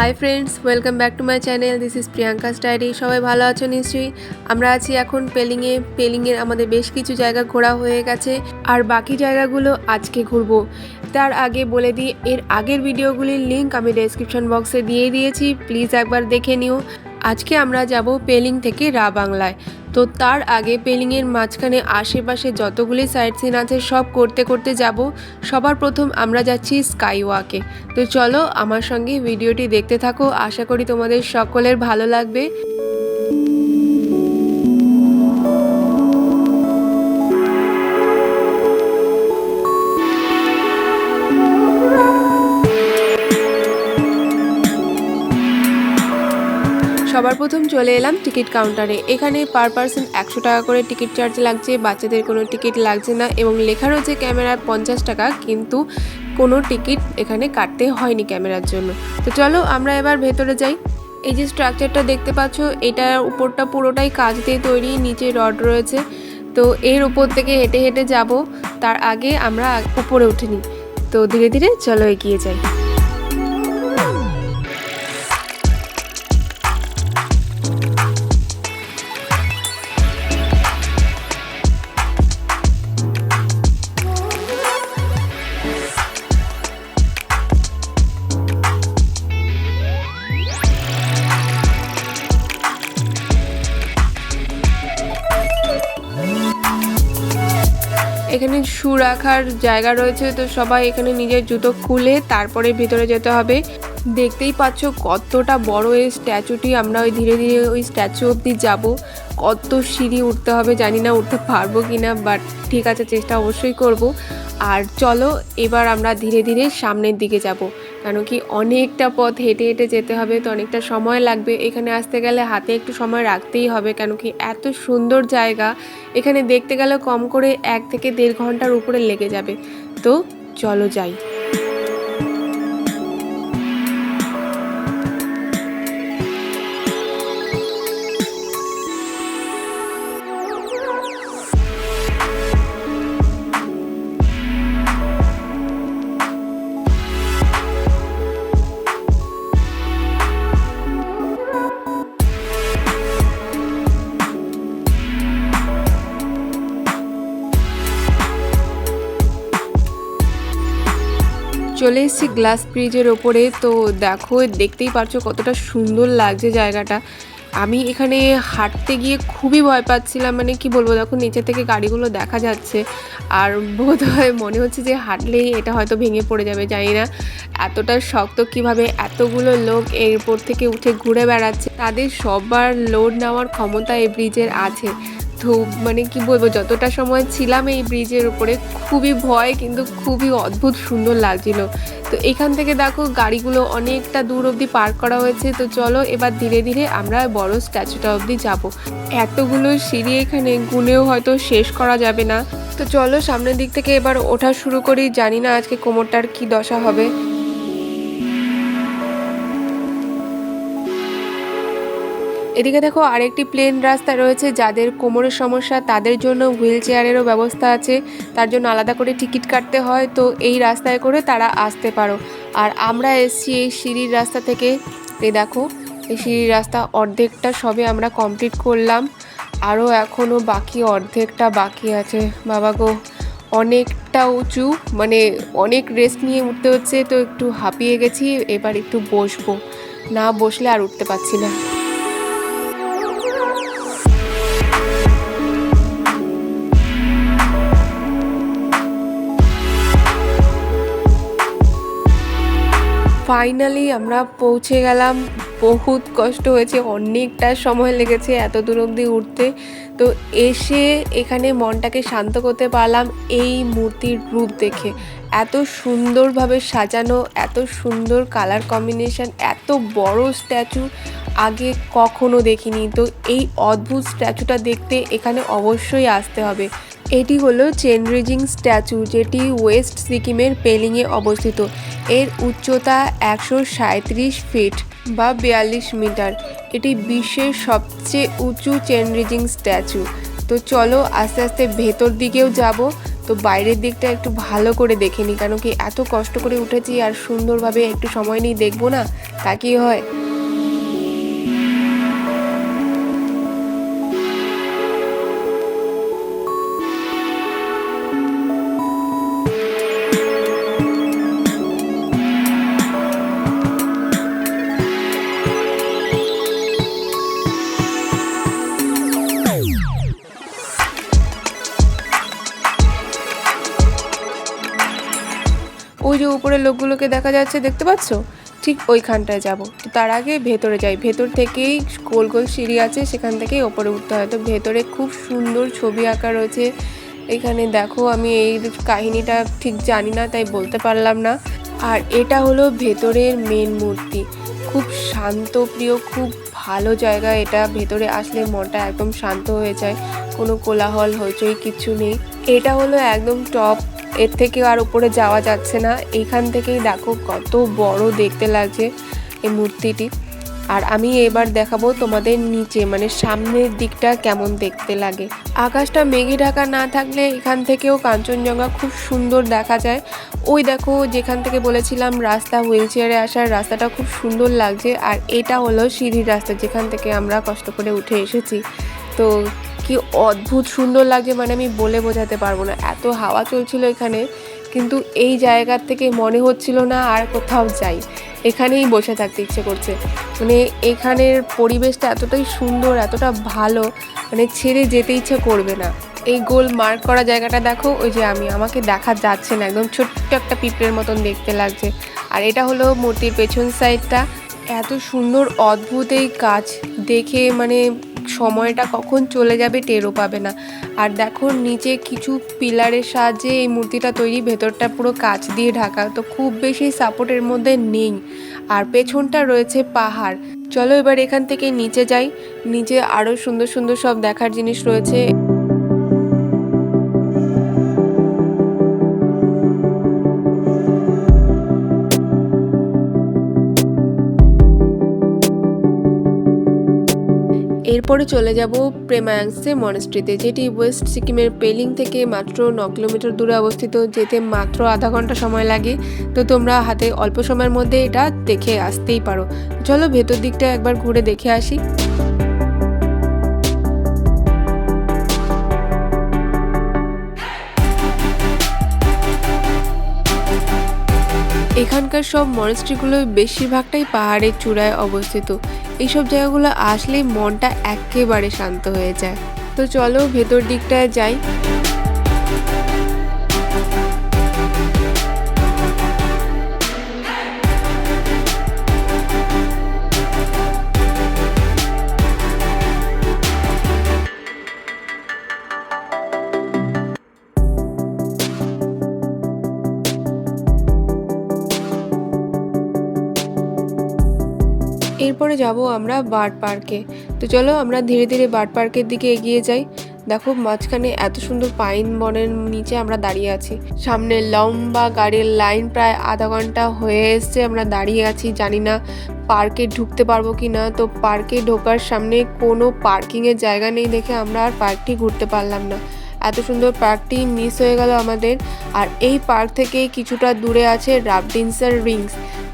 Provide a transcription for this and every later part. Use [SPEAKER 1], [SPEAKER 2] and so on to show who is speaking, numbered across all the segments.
[SPEAKER 1] Hi friends welcome back to my channel this is Priyanka স্টাইরি সবাই ভালো আছো নিশ্চয়ই? আমরা আছি এখন পেলিংয়ে। পেলিংয়ের আমাদের বেশ কিছু জায়গা ঘোরা হয়ে গেছে। আর বাকি জায়গাগুলো আজকে ঘুরবো। তার আগে বলে দিই, এর আগের ভিডিওগুলির লিঙ্ক আমি ডেসক্রিপশন বক্সে দিয়ে দিয়েছি। প্লিজ একবার দেখে নিও। আজকে আমরা যাব পেলিং থেকে রা বাংলায়। তো তার আগে পেলিংয়ের মাঝখানে আশেপাশে যতগুলি সাইট সিন আছে সব করতে করতে যাব। সবার প্রথম আমরা যাচ্ছি স্কাই ওয়াকে তো চলো আমার সঙ্গে ভিডিওটি দেখতে থাকো। আশা করি তোমাদের সকলের ভালো লাগবে। সবার প্রথম চলে এলাম টিকিট কাউন্টারে। এখানে পার পার্সন একশো টাকা করে টিকিট চার্জ লাগছে, বাচ্চাদের কোনো টিকিট লাগছে না এবং লেখা রয়েছে ক্যামেরার পঞ্চাশ টাকা, কিন্তু কোনো টিকিট এখানে কাটতে হয়নি ক্যামেরার জন্য। তো চলো আমরা এবার ভেতরে যাই। এই যে স্ট্রাকচারটা দেখতে পাচ্ছ এটার উপরটা পুরোটাই কাজ দিয়ে তৈরি, নিচে রড রয়েছে। তো এর উপর থেকে হেঁটে হেঁটে যাব, তার আগে আমরা উপরে উঠিনি তো ধীরে ধীরে চলো এগিয়ে যাই। এখানে শু রাখার জায়গা রয়েছে, তো সবাই এখানে নিজের জুতো খুলে তারপরে ভিতরে যেতে হবে। দেখতেই পাচ্ছ কতটা বড় এই স্ট্যাচুটি, আমরা ওই ধীরে ধীরে ওই স্ট্যাচু অবধি যাব। কত সিঁড়ি উঠতে হবে জানি না উঠতে পারব কি না বাট ঠিক আছে, চেষ্টা অবশ্যই করব। আর চলো, এবার আমরা ধীরে ধীরে সামনের দিকে যাব। কেন কি অনেকটা পথ হেঁটে হেঁটে যেতে হবে, তো অনেকটা সময় লাগবে। এখানে আসতে গেলে হাতে একটু সময় রাখতেই হবে কেন কি এত সুন্দর জায়গা। এখানে দেখতে গেলে কম করে এক থেকে দেড় ঘণ্টার উপরে লেগে যাবে। তো চলো যাই। চলে এসেছি গ্লাস ব্রিজের ওপরে। তো দেখো, দেখতেই পারছ কতটা সুন্দর লাগছে জায়গাটা। আমি এখানে হাঁটতে গিয়ে খুবই ভয় পাচ্ছিলাম মানে কি বলব, দেখো নিচে থেকে গাড়িগুলো দেখা যাচ্ছে। আর বোধ হয় মনে হচ্ছে যে হাঁটলেই এটা হয়তো ভেঙে পড়ে যাবে, জানি না। এতটা শক্ত কীভাবে এতগুলো লোক এরপর থেকে উঠে ঘুরে বেড়াচ্ছে। তাদের সবার লোড নেওয়ার ক্ষমতা এই ব্রিজের আছে। মানে কি বলব, যতটা সময় ছিলাম এই ব্রিজের উপরে, খুবই ভয় কিন্তু খুবই অদ্ভুত সুন্দর লাগছিল। তো এখান থেকে দেখো গাড়িগুলো অনেকটা দূর অবধি পার্ক করা হয়েছে, তো চলো এবার ধীরে ধীরে আমরা বড় স্ট্যাচুটা অবধি যাব। এতগুলো সিঁড়ি এখানে গুনেও হয়তো শেষ করা যাবে না। তো চলো সামনের দিক থেকে এবার ওঠা শুরু করি, জানি না আজকে কোমরটার কি দশা হবে। এদিকে দেখো আরেকটি প্লেন রাস্তা রয়েছে, যাদের কোমরের সমস্যা, তাদের জন্য হুইল চেয়ারেরও ব্যবস্থা আছে। তার জন্য আলাদা করে টিকিট কাটতে হয়, তো এই রাস্তায় করে তারা আসতে পারো। আর আমরা এসছি এই সিঁড়ির রাস্তা থেকে। এই দেখো, এই সিঁড়ির রাস্তা অর্ধেকটা সবে আমরা কমপ্লিট করলাম। আরও এখনও বাকি অর্ধেকটা বাকি আছে। বাবা গো, অনেকটা উঁচু মানে অনেক রেস্ট নিয়ে উঠতে হচ্ছে, তো একটু হাঁপিয়ে গেছি, এবার একটু বসবো। না বসলে আর উঠতে পারছি না। ফাইনালি আমরা পৌঁছে গেলাম। বহুত কষ্ট হয়েছে, অনেকটা সময় লেগেছে এত দূর অবধি উঠতে। তো এসে এখানে মনটাকে শান্ত করতে পারলাম এই মূর্তির রূপ দেখে। এত সুন্দরভাবে সাজানো, এত সুন্দর কালার কম্বিনেশন এত বড় স্ট্যাচু আগে কখনো দেখিনি। তো এই অদ্ভুত স্ট্যাচুটা দেখতে এখানে অবশ্যই আসতে হবে। এটি হলো চেনরিজিং স্ট্যাচু, যেটি ওয়েস্ট সিকিমের পেলিংয়ে অবস্থিত। এর উচ্চতা একশো ফিট বা বিয়াল্লিশ মিটার। এটি বিশ্বের সবচেয়ে উঁচু চেনরিজিং স্ট্যাচু। তো চলো আস্তে আস্তে ভেতর দিকেও যাব। তো বাইরের দিকটা একটু ভালো করে দেখে নিই কেন কি এত কষ্ট করে উঠেছি আর সুন্দরভাবে একটু সময় নিয়ে দেখব না? তা কি হয়? লোকগুলোকে দেখা যাচ্ছে, দেখতে পাচ্ছ? ঠিক ওইখানটায় যাব। তো তার আগে ভেতরে যাই। ভেতর থেকেই গোল গোল সিঁড়ি আছে, সেখান থেকেই ওপরে উঠতে হয়। তো ভেতরে খুব সুন্দর ছবি আঁকা রয়েছে। এখানে দেখো আমি এই কাহিনীটা ঠিক জানি না, তাই বলতে পারলাম না। আর এটা হলো ভেতরের মেন মূর্তি। খুব শান্ত, প্রিয়, খুব ভালো জায়গা এটা। ভেতরে আসলে মনটা একদম শান্ত হয়ে যায়। কোনো কোলাহল, হইচই কিছু নেই। এটা হলো একদম টপ এর থেকে আর উপরে যাওয়া যাচ্ছে না। এইখান থেকেই দেখো কত বড় দেখতে লাগছে এই মূর্তিটি। আর আমি এবার দেখাবো তোমাদের নিচে মানে সামনের দিকটা কেমন দেখতে লাগে। আকাশটা মেঘে ঢাকা না থাকলে এখান থেকেও কাঞ্চনজঙ্ঘা খুব সুন্দর দেখা যায়। ওই দেখো যেখান থেকে বলেছিলাম রাস্তা হুইল চেয়ারে আসার রাস্তাটা খুব সুন্দর লাগছে। আর এটা হলো সিঁড়ির রাস্তা যেখান থেকে আমরা কষ্ট করে উঠে এসেছি। তো কি অদ্ভুত সুন্দর লাগছে মানে আমি বলে বোঝাতে পারব না। এত হাওয়া চলছিল এখানে, কিন্তু এই জায়গার থেকে মনে হচ্ছিল না আর কোথাও যাই। এখানেই বসে থাকতে ইচ্ছে করছে। মানে এখানের পরিবেশটা এতটাই সুন্দর, এতটা ভালো মানে ছেড়ে যেতে ইচ্ছে করবে না। এই গোল মার্ক করা জায়গাটা দেখো, ওই যে আমি, আমাকে দেখা যাচ্ছে না, একদম ছোট্ট একটা পিঁপড়ের মতন দেখতে লাগছে। আর এটা হলো মূর্তির পেছন সাইডটা এত সুন্দর, অদ্ভুত এই কাজ দেখে মানে সময়টা কখন চলে যাবে টেরও পাবে না। আর দেখো, নিচে কিছু পিলারের সাহায্যে এই মূর্তিটা তৈরি, ভেতরটা পুরো কাচ দিয়ে ঢাকা। তো খুব বেশি সাপোর্টের মধ্যে নেই। আর পেছনটা রয়েছে পাহাড়। চলো এবার এখান থেকে নিচে যাই। নিচে আরও সুন্দর সুন্দর সব দেখার জিনিস রয়েছে। এরপরে চলে যাব প্রেমায়াংসে মনেস্ট্রিতে যেটি ওয়েস্ট সিকিমের পেলিং থেকে মাত্র ন কিলোমিটার দূরে অবস্থিত, যেতে মাত্র আধা ঘণ্টা সময় লাগে। তো তোমরা হাতে অল্প সময়ের মধ্যে এটা দেখে আসতেই পারো। চলো ভেতর দিকটা একবার ঘুরে দেখে আসি। এখানকার সব মনেস্ট্রিগুলো বেশিরভাগটাই পাহাড়ের চূড়ায় অবস্থিত। এইসব জায়গাগুলো আসলে মনটা একেবারে শান্ত হয়ে যায়। তো চলো ভেতর দিকটায় যাই। এরপরে যাব আমরা বার্ড পার্কে। তো চলো আমরা ধীরে ধীরে বার্ড পার্কের দিকে এগিয়ে যাই। দেখো মাঝখানে এত সুন্দর পাইন বনের নিচে আমরা দাঁড়িয়ে আছি। সামনে লম্বা গাড়ির লাইন প্রায় আধা ঘণ্টা হয়ে এসছে, আমরা দাঁড়িয়ে আছি। জানি না পার্কে ঢুকতে পারব কি না তো পার্কে ঢোকার সামনে কোনো পার্কিংয়ের জায়গা নেই দেখে আমরা আর পার্কটি ঘুরতে পারলাম না। এত সুন্দর পার্কটি মিস হয়ে গেল আমাদের। আর এই পার্ক থেকে কিছুটা দূরে আছে রাবডিনসার রিংস,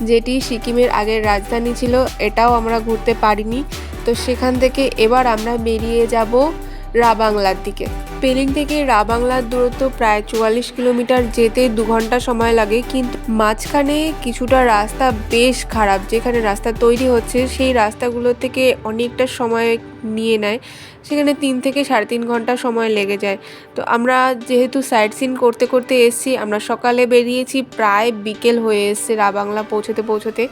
[SPEAKER 1] যেটি সিকিমের আগের রাজধানী ছিল, এটাও আমরা ঘুরতে পারিনি। তো সেখান থেকে এবার আমরা বেরিয়ে যাব রাবাংলার দিকে। পেলিং থেকে রাবাংলার দূরত্ব প্রায় চুয়াল্লিশ কিলোমিটার যেতে দু ঘণ্টা সময় লাগে, কিন্তু মাঝখানে কিছুটা রাস্তা বেশ খারাপ, যেখানে রাস্তা তৈরি হচ্ছে সেই রাস্তাগুলো থেকে অনেকটা সময় নিয়ে নেয়, সেখানে তিন থেকে সাড়ে তিন ঘণ্টা সময় লেগে যায়। তো আমরা যেহেতু সাইট সিন করতে করতে এসছি, আমরা সকালে বেরিয়েছি, প্রায় বিকেল হয়ে এসছে রাবাংলা পৌঁছতে পৌঁছতে।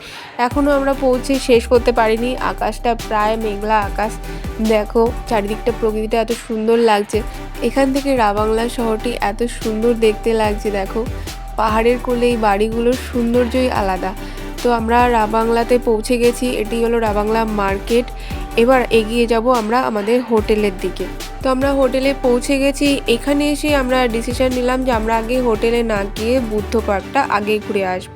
[SPEAKER 1] এখনও আমরা পৌঁছে শেষ করতে পারিনি, আকাশটা প্রায় মেঘলা আকাশ। দেখো, চারিদিকটা প্রকৃতিটা এত সুন্দর লাগছে। এখান থেকে রাবাংলা শহরটি এত সুন্দর দেখতে লাগছে, দেখো। পাহাড়ের কোলে এই বাড়িগুলোর সৌন্দর্যই আলাদা। তো আমরা রাবাংলাতে পৌঁছে গেছি, এটি হলো রাবাংলা মার্কেট। এবার এগিয়ে যাব আমরা আমাদের হোটেলের দিকে। তো আমরা হোটেলে পৌঁছে গেছি, এখানে এসে আমরা ডিসিশন নিলাম যে আমরা আগে হোটেলে না গিয়ে বুদ্ধ পার্কটা আগে ঘুরে আসব।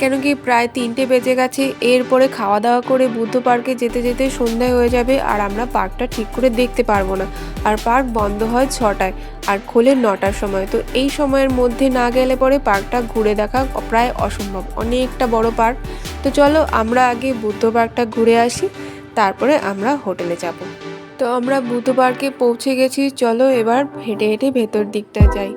[SPEAKER 1] কেন কি প্রায় তিনটে বেজে গেছে। এরপরে খাওয়া দাওয়া করে বুদ্ধ পার্কে যেতে যেতে সন্ধ্যায় হয়ে যাবে আর আমরা পার্কটা ঠিক করে দেখতে পারব না। আর পার্ক বন্ধ হয় ছটায় আর খোলে নটার সময়। তো এই সময়ের মধ্যে না গেলে পরে পার্কটা ঘুরে দেখা প্রায় অসম্ভব, অনেকটা বড় পার্ক। তো চলো আমরা আগে বুদ্ধ পার্কটা ঘুরে আসি, তারপরে আমরা হোটেলে যাব। তো আমরা বুদ্ধ পার্কে পৌঁছে গেছি, চলো এবার হেঁটে হেঁটে ভেতর দিকটা যাই।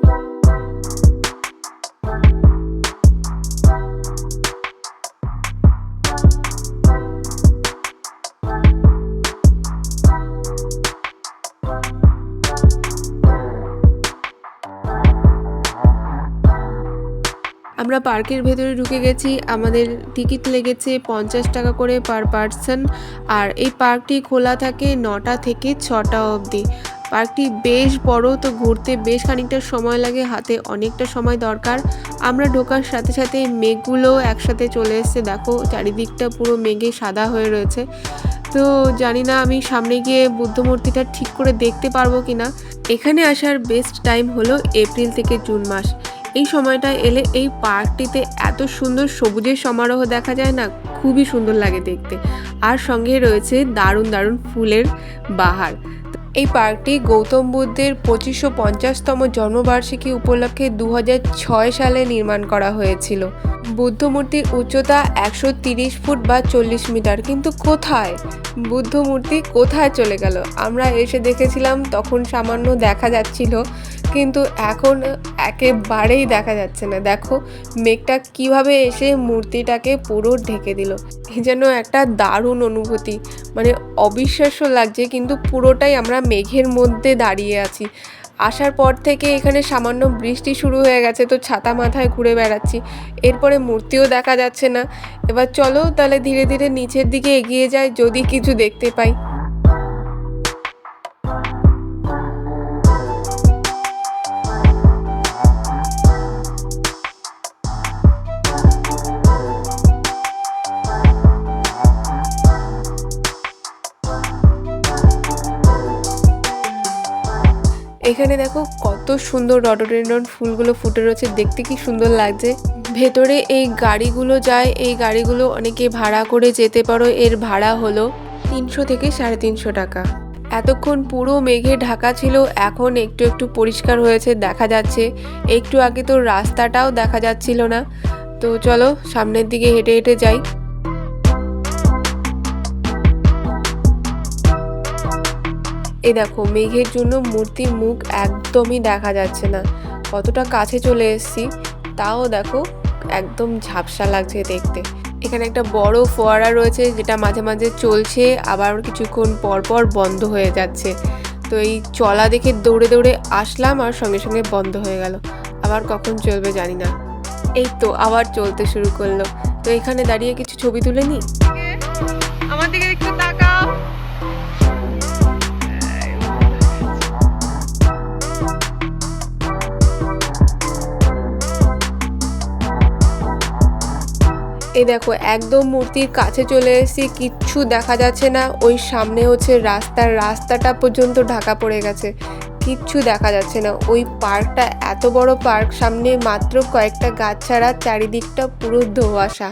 [SPEAKER 1] আমরা পার্কের ভেতরে ঢুকে গেছি। আমাদের টিকিট লেগেছে পঞ্চাশ টাকা করে পার পার্সন। আর এই পার্কটি খোলা থাকে নটা থেকে ছটা অবধি। পার্কটি বেশ বড়, তো ঘুরতে বেশ খানিকটা সময় লাগে, হাতে অনেকটা সময় দরকার। আমরা ঢোকার সাথে সাথে মেঘগুলো একসাথে চলে এসছে। দেখো, চারিদিকটা পুরো মেঘে সাদা হয়ে রয়েছে। তো জানি না আমি সামনে গিয়ে বুদ্ধ মূর্তিটা ঠিক করে দেখতে পারব কি না এখানে আসার বেস্ট টাইম হলো এপ্রিল থেকে জুন মাস। এই সময়টা এলে এই পার্কটিতে এত সুন্দর সবুজের সমারোহ দেখা যায় না, খুবই সুন্দর লাগে দেখতে। আর সঙ্গে রয়েছে দারুণ দারুণ ফুলের বাহার। এই পার্কটি গৌতম বুদ্ধের পঁচিশশো পঞ্চাশতম জন্মবার্ষিকী উপলক্ষে দু সালে নির্মাণ করা হয়েছিল। বুদ্ধ মূর্তির উচ্চতা একশো তিরিশ ফুট বা চল্লিশ মিটার, কিন্তু কোথায়? বুদ্ধ মূর্তি কোথায় চলে গেল? আমরা এসে দেখেছিলাম, তখন সামান্য দেখা যাচ্ছিল কিন্তু এখন একেবারেই দেখা যাচ্ছে না। দেখো, মেঘটা কীভাবে এসে মূর্তিটাকে পুরো ঢেকে দিল। যেন একটা দারুণ অনুভূতি। মানে অবিশ্বাস্য লাগছে, কিন্তু পুরোটাই আমরা মেঘের মধ্যে দাঁড়িয়ে আছি। আসার পর থেকে এখানে সামান্য বৃষ্টি শুরু হয়ে গেছে, তো ছাতা মাথায় ঘুরে বেড়াচ্ছি। এরপরে মূর্তিও দেখা যাচ্ছে না। এবার চলো তাহলে ধীরে ধীরে নিচের দিকে এগিয়ে যায় যদি কিছু দেখতে পাই। এখানে দেখো কত সুন্দর রডোডেন্ড্রন ফুলগুলো ফুটে রয়েছে। দেখতে কি সুন্দর লাগছে। ভেতরে এই গাড়িগুলো যায়, এই গাড়িগুলো অনেকে ভাড়া করে যেতে পারো। এর ভাড়া হলো তিনশো থেকে সাড়ে তিনশো টাকা। এতক্ষণ পুরো মেঘে ঢাকা ছিল, এখন একটু একটু পরিষ্কার হয়েছে, দেখা যাচ্ছে। একটু আগে তো রাস্তাটাও দেখা যাচ্ছিল না। তো চলো সামনের দিকে হেঁটে হেঁটে যাই। এই দেখো, মেঘের জন্য মূর্তির মুখ একদমই দেখা যাচ্ছে না। কতটা কাছে চলে এসেছি, তাও দেখো একদম ঝাপসা লাগছে দেখতে। এখানে একটা বড় ফোয়ারা রয়েছে, যেটা মাঝে মাঝে চলছে, আবার কিছুক্ষণ পর পর বন্ধ হয়ে যাচ্ছে। তো এই চলা দেখে দৌড়ে দৌড়ে আসলাম আর সঙ্গে সঙ্গে বন্ধ হয়ে গেল। আবার কখন চলবে জানি না। এই তো আবার চলতে শুরু করল। তো এখানে দাঁড়িয়ে কিছু ছবি তুলে নি? আমার দিকে এই দেখো, একদম মূর্তির কাছে চলে এসেছি, কিচ্ছু দেখা যাচ্ছে না। ওই সামনে হচ্ছে রাস্তার রাস্তাটা পর্যন্ত ঢাকা পড়ে গেছে। কিচ্ছু দেখা যাচ্ছে না। ওই পার্কটা, এত বড় পার্ক, সামনে মাত্র কয়েকটা গাছ ছাড়া চারিদিকটা পুরো ধোয়াশা।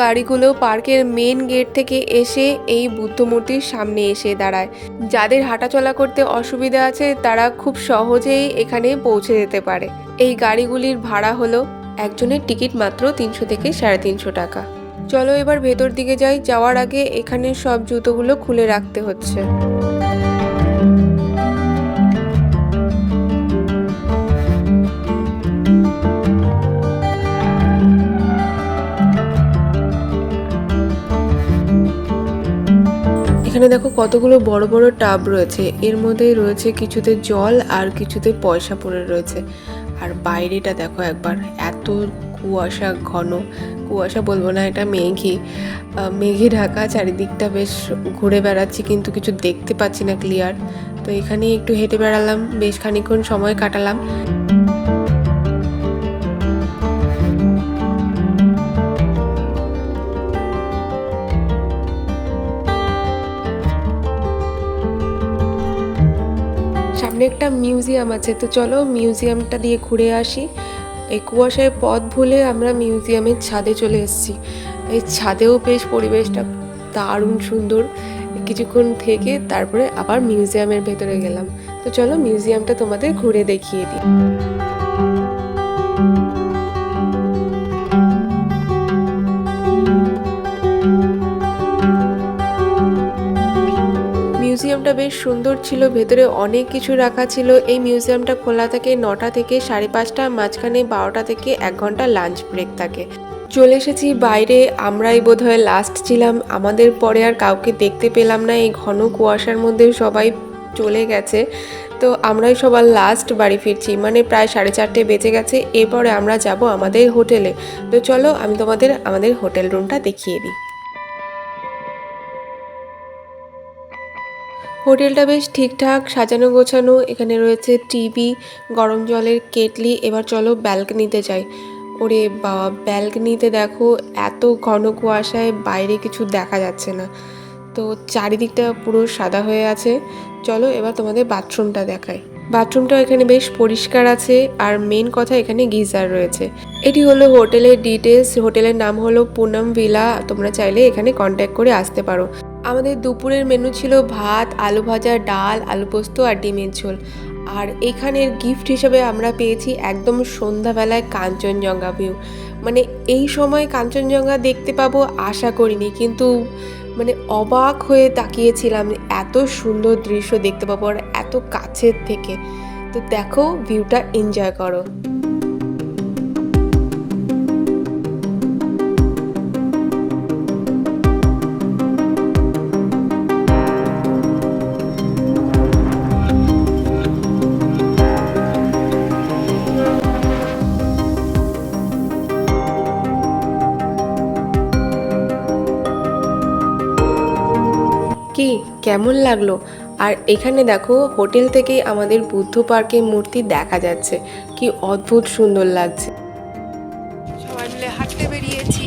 [SPEAKER 1] গাড়িগুলো পার্কের মেন গেট থেকে এসে এই বুদ্ধ মূর্তির সামনে এসে দাঁড়ায়। যাদের হাঁটাচলা করতে অসুবিধা আছে, তারা খুব সহজেই এখানে পৌঁছে যেতে পারে। এই গাড়িগুলির ভাড়া হলো একজনের টিকিট মাত্র তিনশো থেকে সাড়ে তিনশো টাকা। চলো এবার ভেতর দিকে যাই। যাওয়ার আগে এখানে সব জুতোগুলো খুলে রাখতে হচ্ছে। এখানে দেখো কতগুলো বড় বড় টাব রয়েছে। এর মধ্যে রয়েছে কিছুতে জল আর কিছুতে পয়সা পড়ে রয়েছে। আর বাইরেটা দেখো একবার এত কুয়াশা ঘন। কুয়াশা বলব না এটা আহ, মেঘে ঢাকা চারিদিকটা বেশ ঘুরে বেড়াচ্ছি কিন্তু কিছু দেখতে পাচ্ছি না ক্লিয়ার তো এখানে একটু হেঁটে বেড়ালাম বেশ খানিক্ষণ সময় কাটালাম। একটা মিউজিয়াম আছে, তো চলো মিউজিয়ামটা দিয়ে ঘুরে আসি। এই কুয়াশায় পথ ভুলে আমরা মিউজিয়ামের ছাদে চলে এসেছি। এই ছাদেও বেশ পরিবেশটা দারুণ সুন্দর। কিছুক্ষণ থেকে তারপরে আবার মিউজিয়ামের ভেতরে গেলাম। তো চলো মিউজিয়ামটা তোমাদের ঘুরে দেখিয়ে দিই। মিউজিয়ামটা বেশ সুন্দর ছিল, ভেতরে অনেক কিছু রাখা ছিল। এই মিউজিয়ামটা খোলা থাকে নটা থেকে সাড়ে পাঁচটা, মাঝখানে বারোটা থেকে এক ঘণ্টা লাঞ্চ ব্রেক থাকে। চলে এসেছি বাইরে, আমরাই বোধহয় লাস্ট ছিলাম। আমাদের পরে আর কাউকে দেখতে পেলাম না, এই ঘন কুয়াশার মধ্যে সবাই চলে গেছে। তো আমরাই সবার লাস্ট বাড়ি ফিরছি মানে প্রায় সাড়ে চারটে বেজে গেছে, এরপরে আমরা যাব আমাদের হোটেলে। তো চলো আমি তোমাদের, আমাদের হোটেল রুমটা দেখিয়ে দিই। হোটেলটা বেশ ঠিকঠাক, সাজানো গোছানো, এখানে রয়েছে টিভি, গরম জলের কেটলি। এবার চলো ব্যালকনিতে যাই। ওরে বাবা, ব্যালকনিতে দেখো এত ঘন কুয়াশায় বাইরে কিছু দেখা যাচ্ছে না। তো চারিদিকটা পুরো সাদা হয়ে আছে। চলো এবার তোমাদের বাথরুমটা দেখাই। বাথরুমটা এখানে বেশ পরিষ্কার আছে আর মেন কথা এখানে গিজার রয়েছে। এটি হলো হোটেলের ডিটেলস হোটেলের নাম হলো পুনম ভিলা। তোমরা চাইলে এখানে কন্ট্যাক্ট করে আসতে পারো। আমাদের দুপুরের মেনু ছিল ভাত, আলু ভাজা, ডাল, আলু পোস্ত আর ডিমের ঝোল। আর এখানের গিফট হিসেবে আমরা পেয়েছি একদম সন্ধ্যাবেলায় কাঞ্চনজঙ্ঘা ভিউ মানে এই সময় কাঞ্চনজঙ্ঘা দেখতে পাবো আশা করিনি, কিন্তু মানে অবাক হয়ে তাকিয়েছিলাম এত সুন্দর দৃশ্য দেখতে পাবো আর এত কাছের থেকে। তো দেখো ভিউটা এনজয় করো। কেমন লাগল? আর এখানে দেখো হোটেল থেকেই আমাদের বুদ্ধ পার্কের মূর্তি দেখা যাচ্ছে। কি অদ্ভুত সুন্দর লাগছে। সবাই মিলে হাঁটতে বেরিয়েছি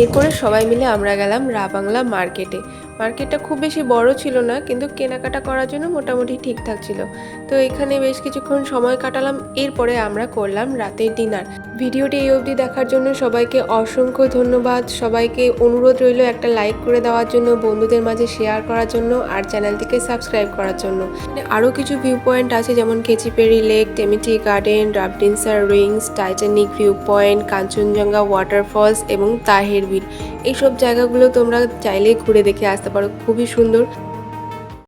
[SPEAKER 1] এরপরে সবাই মিলে আমরা গেলাম রাবাংলা মার্কেটে। মার্কেটটা খুব বেশি বড় ছিল না কিন্তু কেনাকাটা করার জন্য মোটামুটি ঠিকঠাক ছিল। তো এখানে বেশ কিছুক্ষণ সময় কাটালাম এরপরে আমরা করলাম রাতের ডিনার। ভিডিওটি এই অবধি দেখার জন্য সবাইকে অসংখ্য ধন্যবাদ। সবাইকে অনুরোধ রইল একটা লাইক করে দেওয়ার জন্য, বন্ধুদের মাঝে শেয়ার করার জন্য আর চ্যানেলটিকে সাবস্ক্রাইব করার জন্য। আরও কিছু ভিউ পয়েন্ট আছে যেমন কেচিপেরি লেক টেমিটি garden Rabdentse Rings Titanic view point Kanchenjunga waterfalls এবং তাহের বিল এইসব জায়গাগুলো তোমরা চাইলে ঘুরে দেখে আসতে পারো। খুবই সুন্দর।